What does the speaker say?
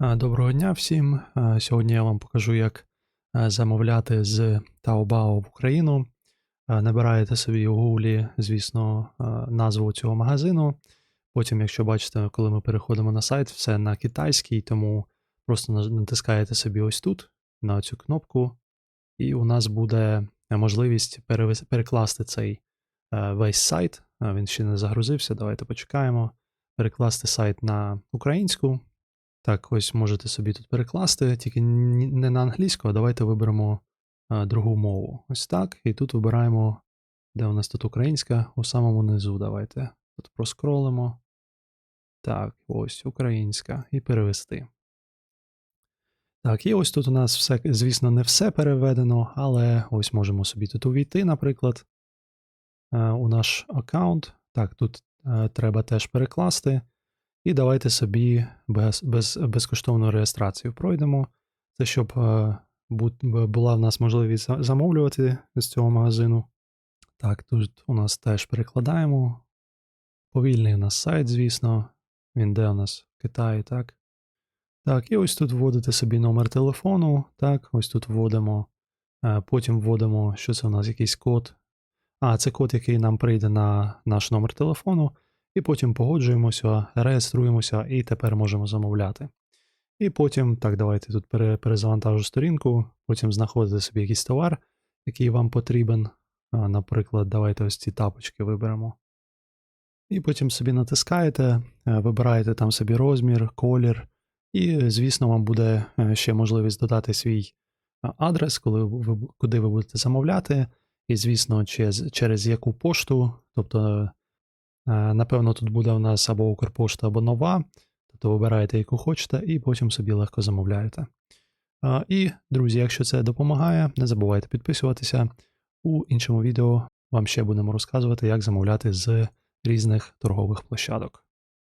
Е, Доброго дня всім. Е, Сьогодні я вам покажу, як е, замовляти з Taobao в Україну. Набираєте собі у Гуглі, звісно, назву цього магазину. Потім, якщо бачите, коли ми переходимо на сайт, все на китайський, тому просто натискаєте собі ось тут на цю кнопку, і у нас буде можливість перекласти цей весь сайт. Він ще не загрузився. Давайте почекаємо. Перекласти сайт на українську. Так, ось можете собі тут перекласти, тільки не на англійську, а давайте виберемо е, другу мову. Ось так. І тут вибираємо, де у нас тут українська, у самому низу. Давайте. Тут проскролимо. Так, ось українська. І перевести. Так, і ось тут у нас все, звісно, не все переведено, але ось можемо собі тут увійти, наприклад, е, у наш аккаунт. Так, тут е, треба теж перекласти. І давайте собі без, без, безкоштовну реєстрацію пройдемо. Це щоб е, була в нас можливість замовлювати з цього магазину. Так, тут у нас теж перекладаємо. Повільний у нас сайт, звісно. Він де у нас в Китаї, так. Так, і ось тут вводите собі номер телефону. Так, ось тут вводимо. Е, Потім вводимо, що це у нас якийсь код. А, це код, який нам прийде на наш номер телефону. І потім погоджуємося, реєструємося і тепер можемо замовляти. І потім, так, давайте тут перезавантажу сторінку, потім знаходите собі якийсь товар, який вам потрібен. Наприклад, давайте ось ці тапочки виберемо. І потім собі натискаєте, е, вибираєте там собі розмір, колір, і, звісно, вам буде е, ще можливість додати свій е, адрес, коли ви, куди ви будете замовляти. І, звісно, через, через яку пошту, тобто Напевно, тут буде у нас або Укрпошта, або нова. Тобто вибираєте, яку хочете, і потім собі легко замовляєте. Е, І, друзі, якщо це допомагає, не забувайте підписуватися. У іншому відео вам ще будемо розказувати, як замовляти з різних торгових площадок.